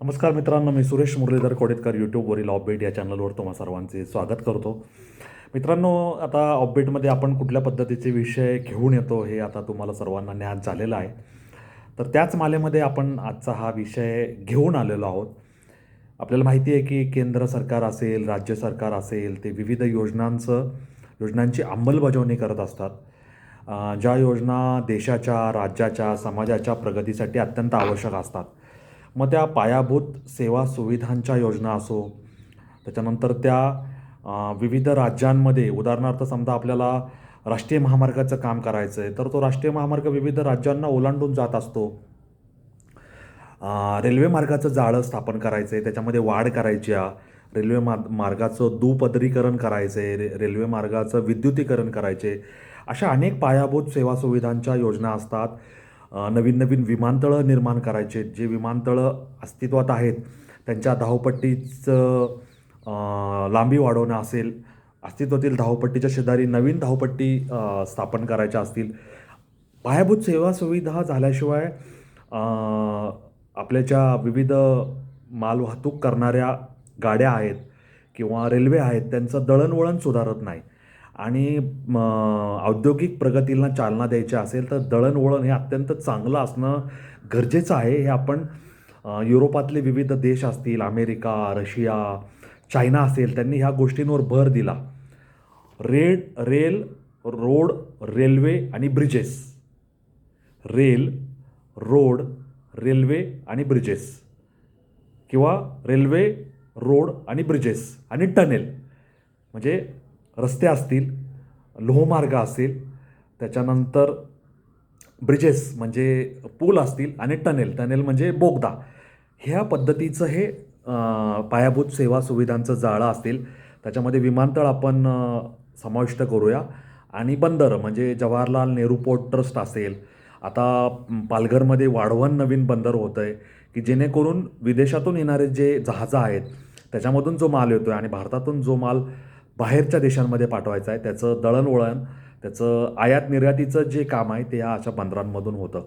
नमस्कार मित्रांनो मी सुरेश मुरलीधर कोडेतकर यूट्यूबवरील ऑपबेट या चॅनलवर तुम्हा सर्वांचे स्वागत करतो. मित्रांनो आता ऑपबेटमध्ये आपण कुठल्या पद्धतीचे विषय घेऊन येतो हे आता तुम्हाला सर्वांना ज्ञात झालेलं आहे. तर त्याच मालेमध्ये आपण आजचा हा विषय घेऊन आलेलो आहोत. आपल्याला माहिती आहे की केंद्र सरकार असेल राज्य सरकार असेल ते विविध योजनांचं योजनांची अंमलबजावणी करत असतात. ज्या योजना देशाच्या राज्याच्या समाजाच्या प्रगतीसाठी अत्यंत आवश्यक असतात. मग त्या पायाभूत सेवा सुविधांच्या योजना असो त्याच्यानंतर त्या विविध राज्यांमध्ये उदाहरणार्थ समजा आपल्याला राष्ट्रीय महामार्गाचं काम करायचं आहे तर तो राष्ट्रीय महामार्ग विविध राज्यांना ओलांडून जात असतो. रेल्वे मार्गाचं जाळं स्थापन करायचं आहे त्याच्यामध्ये वाढ करायची आहे रेल्वे मा मार्गाचं दुपदरीकरण करायचं आहे रे रेल्वे मार्गाचं विद्युतीकरण करायचे अशा अनेक पायाभूत सेवा सुविधांच्या योजना असतात. नवीन नवीन विमानतळं निर्माण करायचे. जे विमानतळं अस्तित्वात आहेत त्यांच्या धावपट्टीचं लांबी वाढवणं असेल अस्तित्वातील धावपट्टीच्या शेजारी नवीन धावपट्टी स्थापन करायच्या असतील. पायाभूत सेवा सुविधा झाल्याशिवाय आपल्या ज्या विविध मालवाहतूक करणाऱ्या गाड्या आहेत किंवा रेल्वे आहेत त्यांचं दळणवळण सुधारत नाही. आणि औद्योगिक प्रगतीला चालना द्यायची असेल तर दळणवळण हे अत्यंत चांगलं असणं गरजेचं आहे. हे आपण युरोपातले विविध देश असतील अमेरिका रशिया चायना असेल त्यांनी ह्या गोष्टींवर भर दिला. रेड रेल रोड रेल्वे आणि ब्रिजेस. रेल रोड रेल्वे आणि ब्रिजेस. किंवा रेल्वे रोड आणि ब्रिजेस आणि टनेल. म्हणजे रस्ते असतील लोहमार्ग असेल त्याच्यानंतर ब्रिजेस म्हणजे पूल असतील आणि टनेल टनेल म्हणजे बोगदा. ह्या पद्धतीचं हे पायाभूत सेवा सुविधांचं जाळं असतील त्याच्यामध्ये विमानतळ आपण समाविष्ट करूया. आणि बंदर म्हणजे जवाहरलाल नेहरू पोर्ट ट्रस्ट असेल. आता पालघरमध्ये वाढवण नवीन बंदर होतं आहे की जेणेकरून विदेशातून येणारे जे जहाजं आहेत त्याच्यामधून जो माल येतो आहे आणि भारतातून जो माल बाहेरच्या देशांमध्ये पाठवायचं आहे. त्याचं दळणवळण त्याचं आयात निर्यातीचं जे काम आहे ते या अशा बंदरांमधून होतं.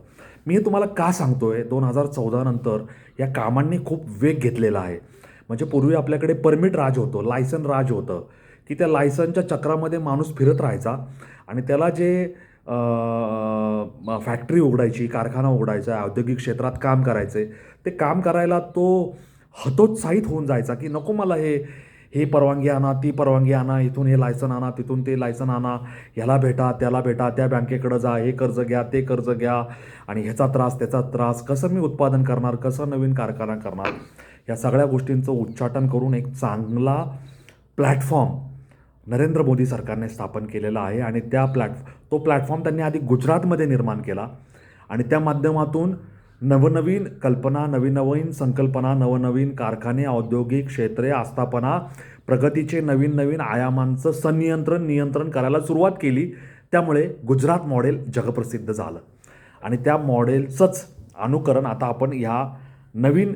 मी हे तुम्हाला का सांगतो आहे दोन हजार चौदानंतर या कामांनी खूप वेग घेतलेला आहे. म्हणजे पूर्वी आपल्याकडे परमिट राज होतं लायसन राज होतं की त्या लायसनच्या चक्रामध्ये माणूस फिरत राहायचा आणि त्याला जे फॅक्टरी उघडायची कारखाना उघडायचा औद्योगिक क्षेत्रात काम करायचे ते काम करायला तो हतोत्साहित होऊन जायचा की नको मला हे हे परवानगी आणा ती परवानगी आणा इथून हे लायसन आणा तिथून ते लायसन आणा ह्याला भेटा त्याला भेटा त्या बँकेकडं जा हे कर्ज घ्या ते कर्ज घ्या आणि ह्याचा त्रास त्याचा त्रास कसं मी उत्पादन करणार कसं नवीन कारखाना करणार? या सगळ्या गोष्टींचं उच्चाटन करून एक चांगला प्लॅटफॉर्म नरेंद्र मोदी सरकारने स्थापन केलेला आहे आणि त्या प्लॅट तो प्लॅटफॉर्म त्यांनी आधी गुजरातमध्ये निर्माण केला आणि त्या माध्यमातून नवनवीन कल्पना नवीन नवीन संकल्पना नवनवीन कारखाने औद्योगिक क्षेत्रे आस्थापना प्रगतीचे नवीन नवीन आयामांचं संनियंत्रण नियंत्रण करायला सुरुवात केली. त्यामुळे गुजरात मॉडेल जगप्रसिद्ध झालं. आणि त्या मॉडेलचंच अनुकरण आता आपण ह्या नवीन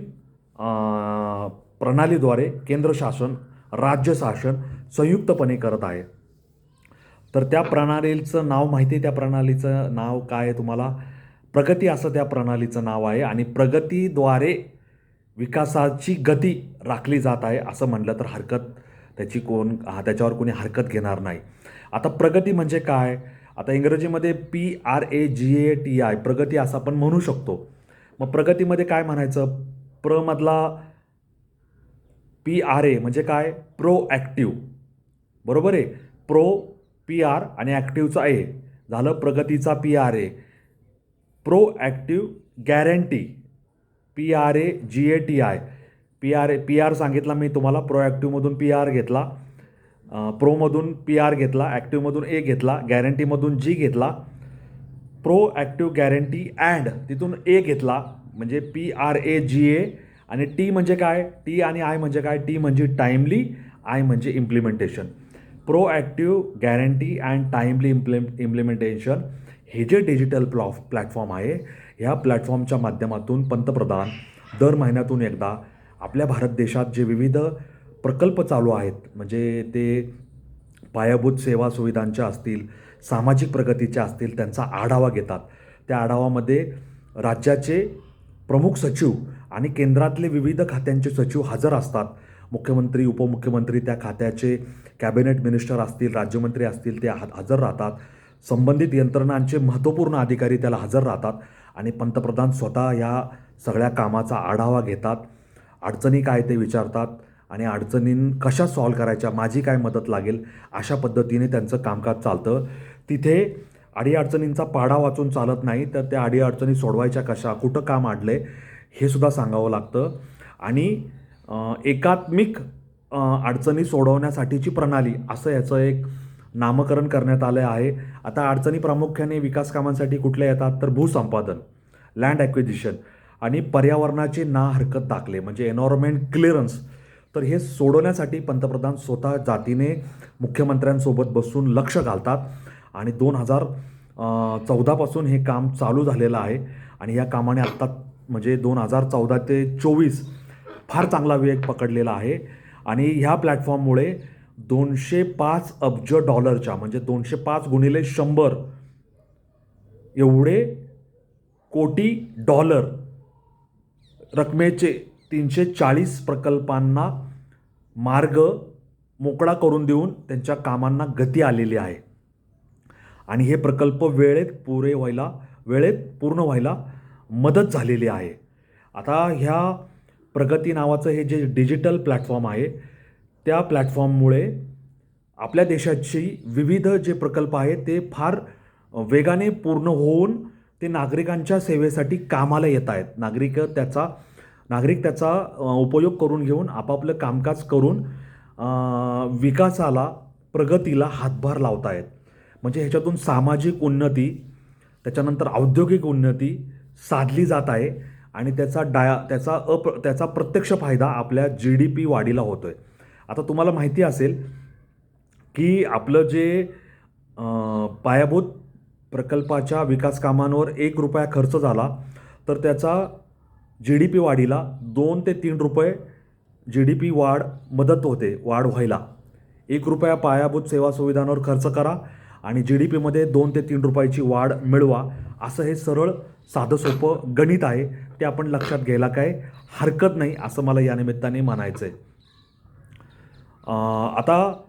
प्रणालीद्वारे केंद्र शासन राज्य शासन संयुक्तपणे करत आहे. तर त्या प्रणालीचं नाव माहिती आहे? त्या प्रणालीचं नाव काय आहे तुम्हाला? प्रगती असं त्या प्रणालीचं नाव आहे आणि प्रगतीद्वारे विकासाची गती राखली जात आहे असं म्हटलं तर हरकत त्याची कोण हा त्याच्यावर कोणी हरकत घेणार नाही. आता प्रगती म्हणजे काय? आता इंग्रजीमध्ये P R A G A T I Pragati असं आपण म्हणू शकतो. मग प्रगतीमध्ये काय म्हणायचं? प्रमधला पी आर ए म्हणजे काय? प्रो ॲक्टिव्ह बरोबर आहे? प्रो पी आर आणि ॲक्टिव्हचा ए झालं प्रगतीचा P R A proactive guarantee P R A G A T I. P R A P R सांगितला मी तुम्हाला प्रोॲक्टिव्हमधून पी आर घेतला. प्रोमधून पी आर घेतला ॲक्टिव्हमधून ए घेतला गॅरंटीमधून जी घेतला. प्रो ॲक्टिव्ह गॅरंटी अँड तिथून ए घेतला म्हणजे पी आर ए जी ए. आणि टी म्हणजे काय? टी आणि आय म्हणजे काय? टी म्हणजे टाईमली आय म्हणजे implementation. Proactive guarantee and timely इम्प्लिम implementation. हे जे डिजिटल प्लॉ प्लॅटफॉर्म आहे ह्या प्लॅटफॉर्मच्या माध्यमातून पंतप्रधान दर महिन्यातून एकदा आपल्या भारत देशात जे विविध प्रकल्प चालू आहेत म्हणजे ते पायाभूत सेवा सुविधांच्या असतील सामाजिक प्रगतीच्या असतील त्यांचा आढावा घेतात. त्या आढावामध्ये राज्याचे प्रमुख सचिव आणि केंद्रातले विविध खात्यांचे सचिव हजर असतात. मुख्यमंत्री उपमुख्यमंत्री त्या खात्याचे कॅबिनेट मिनिस्टर असतील राज्यमंत्री असतील ते हा- हजर राहतात. संबंधित यंत्रणांचे महत्त्वपूर्ण अधिकारी त्याला हजर राहतात आणि पंतप्रधान स्वतः या सगळ्या कामाचा आढावा घेतात. अडचणी काय ते विचारतात आणि अडचणीं कशा सॉल्व करायच्या माझी काय मदत लागेल अशा पद्धतीने त्यांचं कामकाज चालतं. तिथे अडीअडचणींचा पाढा वाचून चालत नाही तर त्या अडीअडचणी सोडवायच्या कशा कुठं काम आडले हे सुद्धा सांगावं लागतं. आणि एकात्मिक अडचणी सोडवण्यासाठीची प्रणाली असं याचं एक नामकरण करण्यात आलं आहे. आता अडचणी प्रामुख्याने विकास कामांसाठी कुठल्या येतात? तर भूसंपादन लँड ॲक्विजिशन आणि पर्यावरणाचे ना हरकत दाखले म्हणजे एन्व्हायरमेंट क्लिअरन्स तर हे सोडवण्यासाठी पंतप्रधान स्वतः जातीने मुख्यमंत्र्यांसोबत बसून लक्ष घालतात आणि दोन हजार चौदापासून हे काम चालू झालेलं आहे आणि या कामाने आत्ता म्हणजे दोन हजार चौदा ते चोवीस फार चांगला वेग पकडलेला आहे आणि ह्या प्लॅटफॉर्ममुळे दोनशे पाच अब्ज डॉलरच्या म्हणजे दोनशे पाच गुणिले शंभर एवढे कोटी डॉलर रकमेचे तीनशे चाळीस प्रकल्पांना मार्ग मोकळा करून देऊन त्यांच्या कामांना गती आलेली आहे. आणि हे प्रकल्प वेळेत पुरे व्हायला वेळेत पूर्ण व्हायला मदत झालेली आहे. आता ह्या प्रगती नावाचं हे जे डिजिटल प्लॅटफॉर्म आहे त्या प्लॅटफॉर्ममुळे आपल्या देशाची विविध जे प्रकल्प आहेत ते फार वेगाने पूर्ण होऊन ते नागरिकांच्या सेवेसाठी कामाला येत आहेत. नागरिक त्याचा नागरिक त्याचा उपयोग करून घेऊन आपापलं कामकाज करून विकासाला प्रगतीला हातभार लावत आहेत. म्हणजे ह्याच्यातून सामाजिक उन्नती त्याच्यानंतर औद्योगिक उन्नती साधली जात आहे आणि त्याचा डाया त्याचा अप त्याचा प्रत्यक्ष फायदा आपल्या जी डी पी वाढीला होतो आहे आता तुम्हाला माहिती असेल की आपलं जे पायाभूत प्रकल्पाच्या विकास कामांवर एक रुपया खर्च झाला तर त्याचा जी डी पी वाढीला दोन ते तीन रुपये जी डी पी वाढ मदत होते वाढ व्हायला. एक रुपया पायाभूत सेवा सुविधांवर खर्च करा आणि जी डी पीमध्ये दोन ते तीन रुपयाची वाढ मिळवा. असं हे सरळ साधं सोपं गणित आहे. ते आपण लक्षात घ्यायला काय हरकत नाही असं मला या निमित्ताने म्हणायचं आहे आता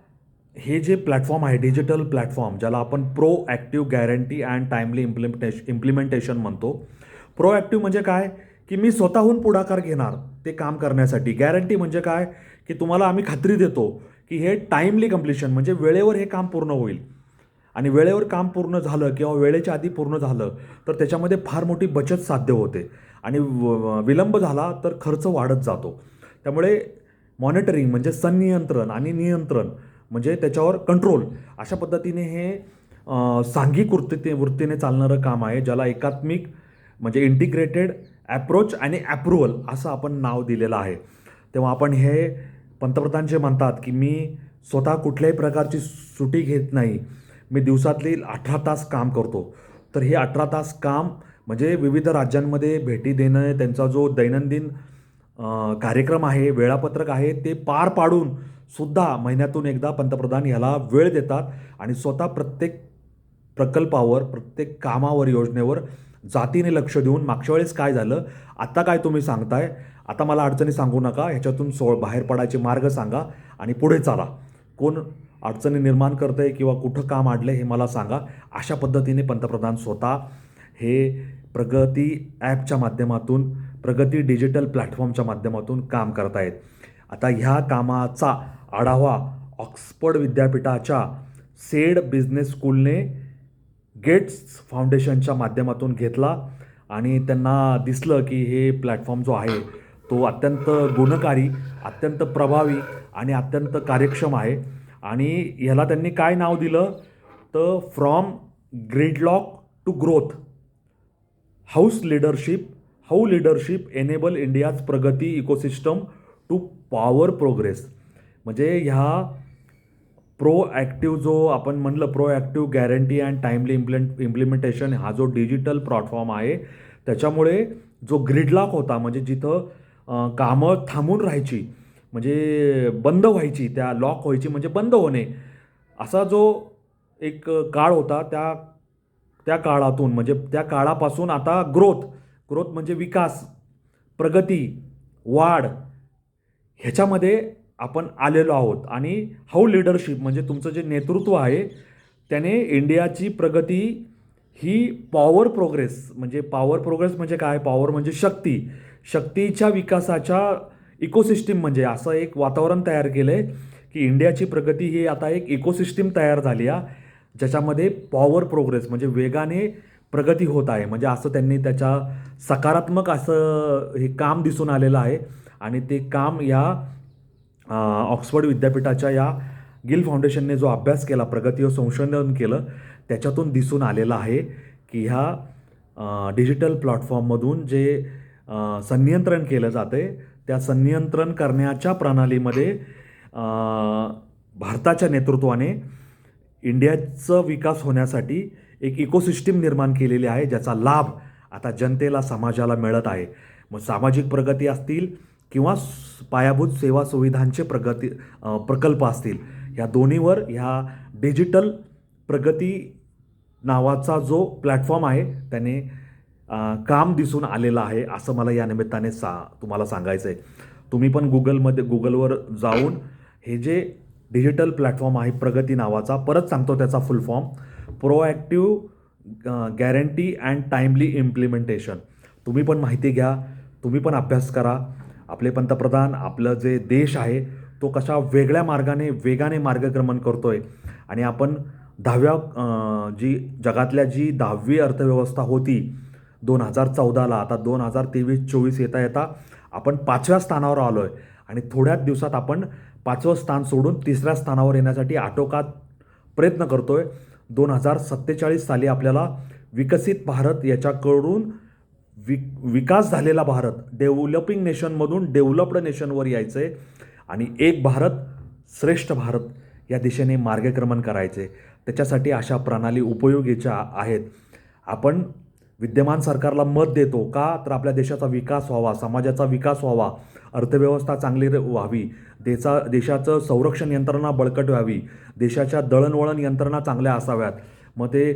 हे जे प्लॅटफॉर्म आहे डिजिटल प्लॅटफॉर्म ज्याला आपण proactive guarantee and timely implementation implementation म्हणतो. प्रो ॲक्टिव्ह म्हणजे काय? की मी स्वतःहून पुढाकार घेणार ते काम करण्यासाठी. गॅरंटी म्हणजे काय? की तुम्हाला आम्ही खात्री देतो की हे टाईमली कम्प्लिशन म्हणजे वेळेवर हे काम पूर्ण होईल. आणि वेळेवर काम पूर्ण झालं किंवा वेळेच्या आधी पूर्ण झालं तर त्याच्यामध्ये फार मोठी बचत साध्य होते. आणि व- विलंब झाला तर खर्च वाढत जातो. त्यामुळे मॉनिटरिंग म्हणजे संनियंत्रण आणि नियंत्रण म्हणजे त्याच्यावर कंट्रोल अशा पद्धतीने हे सांघिक वृत्ती वृत्तीने चालणारं काम आहे ज्याला एकात्मिक म्हणजे इंटिग्रेटेड ॲप्रोच आणि ॲप्रुव्हल असं आपण नाव दिलेलं आहे. तेव्हा आपण हे पंतप्रधान जे म्हणतात की मी स्वतः कुठल्याही प्रकारची सुटी घेत नाही. मी दिवसातली अठरा तास काम करतो. तर हे अठरा तास काम म्हणजे विविध राज्यांमध्ये भेटी देणं त्यांचा जो दैनंदिन कार्यक्रम आहे वेळापत्रक आहे ते पार पाडून सुद्धा महिन्यातून एकदा पंतप्रधान ह्याला वेळ देतात आणि स्वतः प्रत्येक प्रकल्पावर प्रत्येक कामावर योजनेवर जातीने लक्ष देऊन मागच्या वेळेस काय झालं आता काय तुम्ही सांगताय आता मला अडचणी सांगू नका ह्याच्यातून सो बाहेर पडायचे मार्ग सांगा आणि पुढे चाला. कोण अडचणी निर्माण करतंय किंवा कुठं काम आडलं हे मला सांगा. अशा पद्धतीने पंतप्रधान स्वतः हे प्रगती ॲपच्या माध्यमातून प्रगती डिजिटल प्लॅटफॉर्मच्या माध्यमातून काम करतायत. आता ह्या कामाचा आढावा ऑक्सफर्ड विद्यापीठाच्या सेड बिझनेस स्कूलने गेट्स फाउंडेशनच्या माध्यमातून घेतला आणि त्यांना दिसलं की हे प्लॅटफॉर्म जो आहे तो अत्यंत गुणकारी अत्यंत प्रभावी आणि अत्यंत कार्यक्षम आहे. आणि ह्याला त्यांनी काय नाव दिलं? तर from gridlock to growth how's leadership how leadership enable India's Pragati ecosystem to power progress म्हणजे ह्या प्रो ॲक्टिव्ह जो आपण म्हणलं proactive guarantee and timely implement implementation हा जो डिजिटल प्लॅटफॉर्म आहे त्याच्यामुळे जो ग्रीडलॉक होता म्हणजे जिथं कामं थांबून राहायची म्हणजे बंद व्हायची त्या लॉक व्हायची म्हणजे बंद होणे असा जो एक काळ होता त्या त्या काळातून म्हणजे त्या काळापासून आता ग्रोथ ग्रोथ म्हणजे विकास प्रगती वाढ. ह्याच्यामध्ये आपण आलेलो आहोत. आणि हाऊ लिडरशिप म्हणजे तुमचं जे नेतृत्व आहे त्याने इंडियाची प्रगती ही पॉवर प्रोग्रेस म्हणजे पॉवर प्रोग्रेस म्हणजे काय? पॉवर म्हणजे शक्ती. शक्तीच्या विकासाच्या इकोसिस्टीम म्हणजे असं एक वातावरण तयार केलं आहे की इंडियाची प्रगती ही आता एक इकोसिस्टीम तयार झाली आहे ज्याच्यामध्ये पॉवर प्रोग्रेस म्हणजे वेगाने प्रगती होत आहे. म्हणजे असं त्यांनी त्याच्या सकारात्मक असं हे काम दिसून आलेलं आहे. आणि ते काम या ऑक्सफर्ड विद्यापीठाच्या या गिल फाउंडेशनने जो अभ्यास केला प्रगती व संशोधन केलं त्याच्यातून दिसून आलेलं आहे की ह्या डिजिटल प्लॅटफॉर्ममधून जे संनियंत्रण केलं जाते त्या संनियंत्रण करण्याच्या प्रणालीमध्ये भारताच्या नेतृत्वाने इंडियाचं विकास होण्यासाठी एक इकोसिस्टीम निर्माण केलेली आहे ज्याचा लाभ आता जनतेला समाजाला मिळत आहे. मग सामाजिक प्रगती असतील किंवा पायाभूत सेवा सुविधांचे प्रगती प्रकल्प असतील ह्या दोन्हीवर ह्या डिजिटल प्रगती नावाचा जो प्लॅटफॉर्म आहे त्याने काम दिसून आलेलं आहे असं मला या निमित्ताने सा तुम्हाला सांगायचं आहे तुम्ही पण गुगलमध्ये गुगलवर जाऊन हे जे डिजिटल प्लॅटफॉर्म आहे प्रगती नावाचा परत सांगतो त्याचा full form. Proactive guarantee and timely implementation तुम्ही पण माहिती घ्या तुम्ही पण अभ्यास करा. आपले पंतप्रधान आपलं जे देश आहे तो कशा वेगळ्या मार्गाने वेगाने मार्गक्रमण करतो आहे आणि आपण दहाव्या जी जगातल्या जी दहावी अर्थव्यवस्था होती दोन हजार चौदाला आता दोन हजार तेवीस चोवीस येता येता आपण पाचव्या स्थानावर आलो आहे आणि थोड्याच दिवसात आपण पाचवं स्थान सोडून तिसऱ्या स्थानावर येण्यासाठी आटोकात प्रयत्न करतो आहे दोन हजार सत्तेचाळीस साली आपल्याला विकसित भारत याच्याकडून वि विकास झालेला भारत डेव्हलपिंग नेशनमधून डेव्हलप्ड नेशनवर यायचं आहे आणि एक भारत श्रेष्ठ भारत या दिशेने मार्गक्रमण करायचे. त्याच्यासाठी अशा प्रणाली उपयोगीच्या आहेत. आपण विद्यमान सरकारला मत देतो का? तर आपल्या देशाचा विकास व्हावा समाजाचा विकास व्हावा अर्थव्यवस्था चांगली र- व्हावी देशा देशाचं संरक्षण यंत्रणा बळकट व्हावी देशाच्या दळणवळण यंत्रणा चांगल्या असाव्यात. मग ते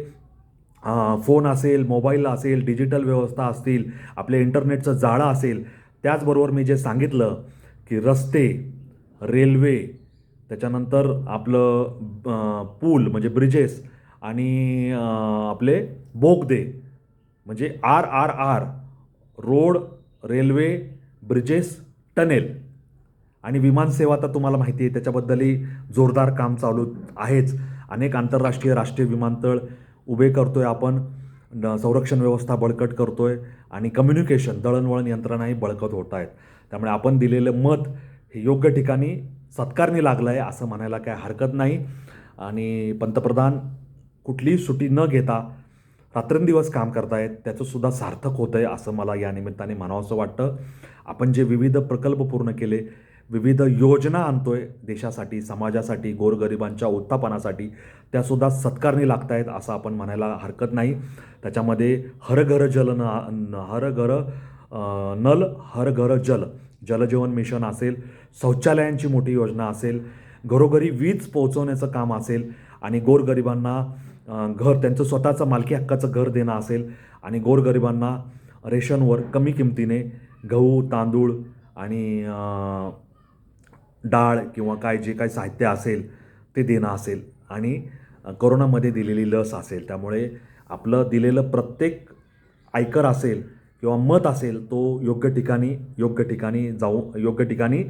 फोन असेल मोबाईल असेल डिजिटल व्यवस्था असतील आपले इंटरनेटचं जाळं असेल त्याचबरोबर मी जे सांगितलं की रस्ते रेल्वे त्याच्यानंतर आपलं पूल म्हणजे ब्रिजेस आणि आपले बोगदे म्हणजे R R R road railway bridges tunnel. आणि विमानसेवा तर तुम्हाला माहिती आहे त्याच्याबद्दलही जोरदार काम चालू आहेच. अनेक आंतरराष्ट्रीय राष्ट्रीय विमानतळ उभे करतोय आपण. संरक्षण व्यवस्था बळकट करतोय आणि कम्युनिकेशन दळणवळण यंत्रणाही बळकट होत आहेत. त्यामुळे आपण दिलेलं मत हे योग्य ठिकाणी सत्कारणी लागलं आहे असं म्हणायला काय हरकत नाही. आणि पंतप्रधान कुठलीही सुटी न घेता रात्रंदिवस काम करतायत त्याचं सुद्धा सार्थक होतं आहे असं मला या निमित्ताने म्हणावंसं वाटतं. आपण जे विविध प्रकल्प पूर्ण केले विविध योजना आणतो आहे देशासाठी समाजासाठी गोरगरिबांच्या उत्थापनासाठी त्यासुद्धा सत्कारणी लागत आहेत असं आपण म्हणायला हरकत नाही. त्याच्यामध्ये हर घर जल न हर घर नल हर घर जल जलजीवन मिशन असेल शौचालयांची मोठी योजना असेल घरोघरी वीज पोहोचवण्याचं काम असेल आणि गोरगरिबांना घर त्यांचं स्वतःचं मालकी हक्काचं घर देणं असेल आणि गोरगरिबांना रेशनवर कमी किमतीने गहू तांदूळ आणि डाळ किंवा काय जे काही साहित्य असेल ते देणं असेल आणि करोनामध्ये दिलेली लस असेल. त्यामुळे आपलं दिलेलं प्रत्येक आयकर असेल किंवा मत असेल तो योग्य ठिकाणी योग्य ठिकाणी जाऊ योग्य ठिकाणी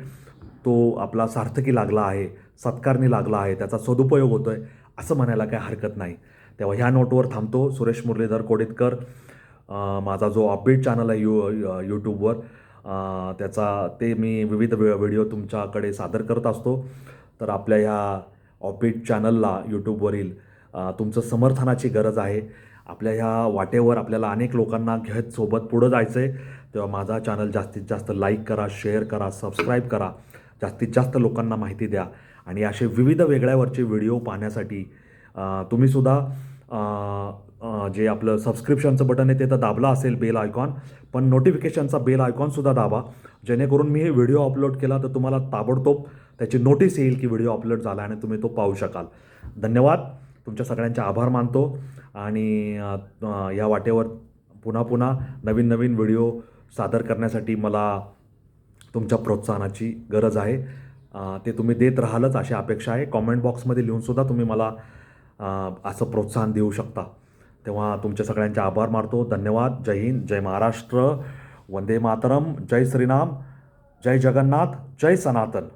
तो आपला सार्थकी लागला आहे सत्कारणी लागला आहे त्याचा सदुपयोग होतो आहे असं म्हणायला काय हरकत नाही. तेव्हा ह्या नोटवर थांबतो. सुरेश मुरलीधर कोडितकर माझा जो अपडेट चॅनल आहे यू यूट्यूबवर त्याचा ते मी विविध व्हि व्हिडिओ तुमच्याकडे सादर करत असतो. तर आपल्या ह्या ऑपीट चॅनलला यूट्यूबवरील तुमचं समर्थनाची गरज आहे. आपल्या ह्या वाटेवर आपल्याला अनेक लोकांना घेत सोबत पुढं जायचं आहे तेव्हा माझा चॅनल जास्तीत जास्त लाईक करा शेअर करा सबस्क्राईब करा. जास्तीत जास्त लोकांना माहिती द्या. आणि असे विविध वेगळ्यावरचे व्हिडिओ पाहण्यासाठी तुम्हीसुद्धा जे आपलं सबस्क्रिप्शनचं बटन आहे ते तर दाबलं असेल बेल आयकॉन पण नोटिफिकेशनचा बेल आयकॉनसुद्धा दाबा. जेणेकरून मी हे व्हिडिओ अपलोड केला तर तुम्हाला ताबडतोब त्याची नोटीस येईल की व्हिडिओ अपलोड झाला आणि तुम्ही तो पाहू शकाल. धन्यवाद. तुमच्या सगळ्यांचे आभार मानतो. आणि या वाटेवर पुन्हा पुन्हा नवीन नवीन व्हिडिओ सादर करण्यासाठी मला तुमच्या प्रोत्साहनाची गरज आहे. ते तुम्ही देत राहालच अशी अपेक्षा आहे. कॉमेंट बॉक्समध्ये लिहूनसुद्धा तुम्ही मला असं प्रोत्साहन देऊ शकता. तेव्हा तुमच्या सगळ्यांचे आभार मानतो. धन्यवाद. जय हिंद. जय महाराष्ट्र. वंदे मातरम. जय श्रीराम. जय जगन्नाथ. जय सनातन.